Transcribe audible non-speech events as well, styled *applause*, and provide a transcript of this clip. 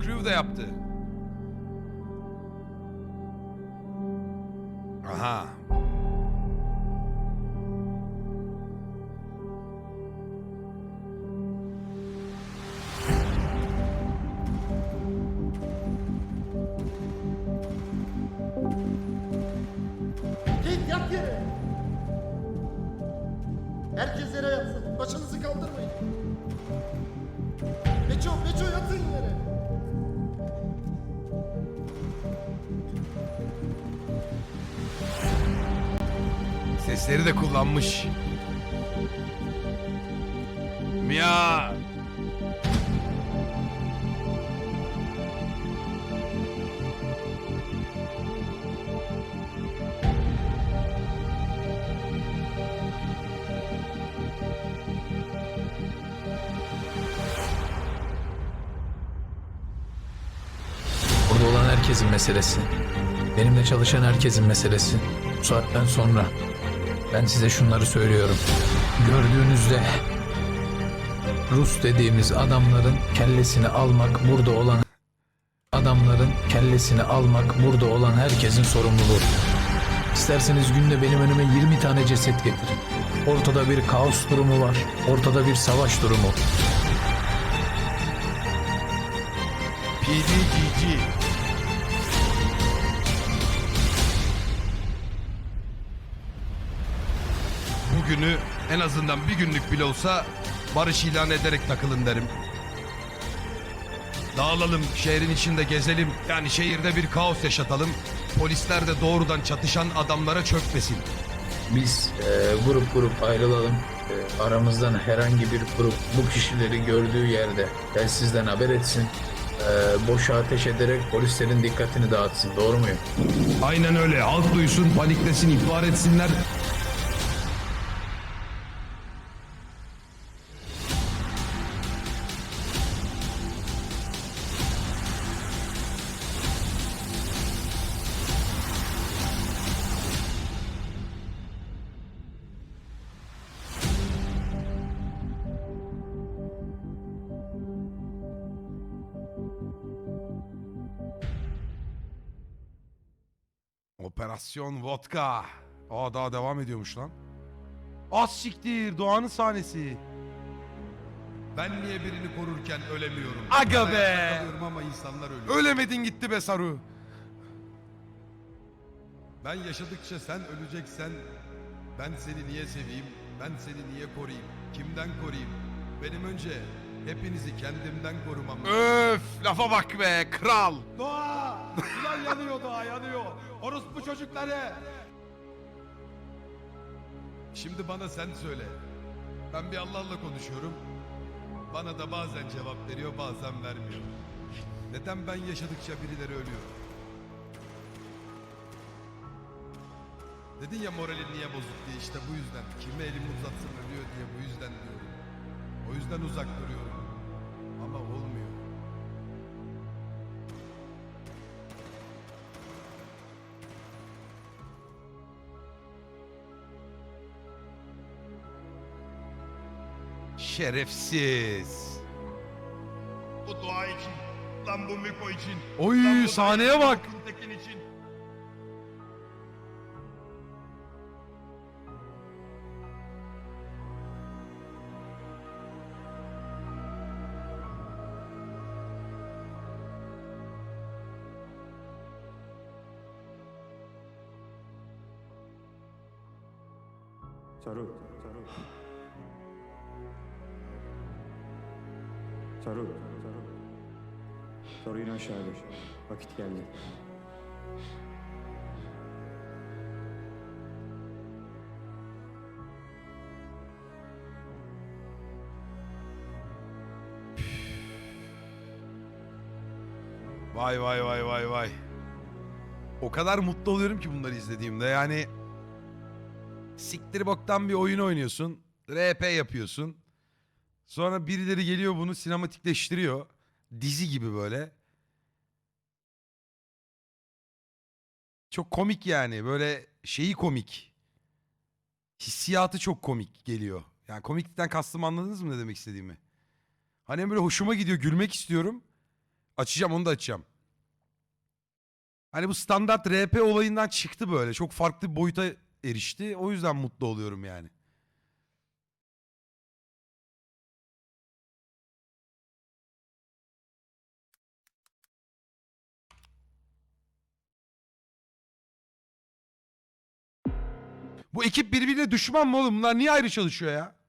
Crew de yaptı. Aha. Git yat yere. Herkes yere yatsın. Başınızı kaldırmayın. Sesleri de kullanmış. Mia. Burada olan herkesin meselesi. Benimle çalışan herkesin meselesi. Bu saatten sonra ben size şunları söylüyorum. Gördüğünüzde Rus dediğimiz adamların kellesini almak burada olan adamların kellesini almak burada olan herkesin sorumluluğu. İsterseniz günde benim önüme 20 tane ceset getirin. Ortada bir kaos durumu var. Ortada bir savaş durumu. PDGG. Bugünü en azından bir günlük bile olsa barış ilan ederek takılın derim. Dağılalım, şehrin içinde gezelim. Yani şehirde bir kaos yaşatalım. Polisler de doğrudan çatışan adamlara çökmesin. Biz e, grup grup ayrılalım. E, aramızdan herhangi bir grup bu kişileri gördüğü yerde telsizden haber etsin. E, boşa ateş ederek polislerin dikkatini dağıtsın. Doğru muyum? Aynen öyle. Halk duysun, paniklesin, ihbar etsinler. Operasyon Vodka. Aa daha devam ediyormuş lan. Az siktir Doğan'ın sahnesi. Ben niye birini korurken ölemiyorum? Aga Ben be! ayakta kalıyorum ama insanlar ölüyor. Ölemedin gitti be Saru. Ben yaşadıkça sen öleceksen ben seni niye seveyim? Ben seni niye koruyayım? Kimden koruyayım? Benim önce hepinizi kendimden korumam. Öf lafa bak be kral. Doğa! *laughs* Yanıyor doğa yanıyor. Orospu çocukları. Şimdi bana sen söyle. Ben bir Allah'la konuşuyorum. Bana da bazen cevap veriyor bazen vermiyor. Neden ben yaşadıkça birileri ölüyor? Dedin ya moralin niye bozuk diye işte bu yüzden. Kime elimi uzatsın ölüyor diye bu yüzden diyorum. O yüzden uzak duruyorum. Ama olmuyor. Şerefsiz. Bu dua için, lan bu Miko için. Oy, lan bu sahneye bak. Tekin için. Saru, Saru. Saru, Saru. Saru in aşağıya. Vakit geldi. Vay vay vay vay vay. O kadar mutlu oluyorum ki bunları izlediğimde. Yani siktir boktan bir oyun oynuyorsun. RP yapıyorsun. Sonra birileri geliyor bunu sinematikleştiriyor. Dizi gibi böyle. Çok komik yani. Böyle şeyi komik. Hissiyatı çok komik geliyor. Yani komiklikten kastım anladınız mı ne demek istediğimi? Hani böyle hoşuma gidiyor, gülmek istiyorum. Açacağım onu da açacağım. Hani bu standart RP olayından çıktı böyle. Çok farklı bir boyuta erişti. O yüzden mutlu oluyorum yani. Bu ekip birbirine düşman mı oğlum? Bunlar niye ayrı çalışıyor ya?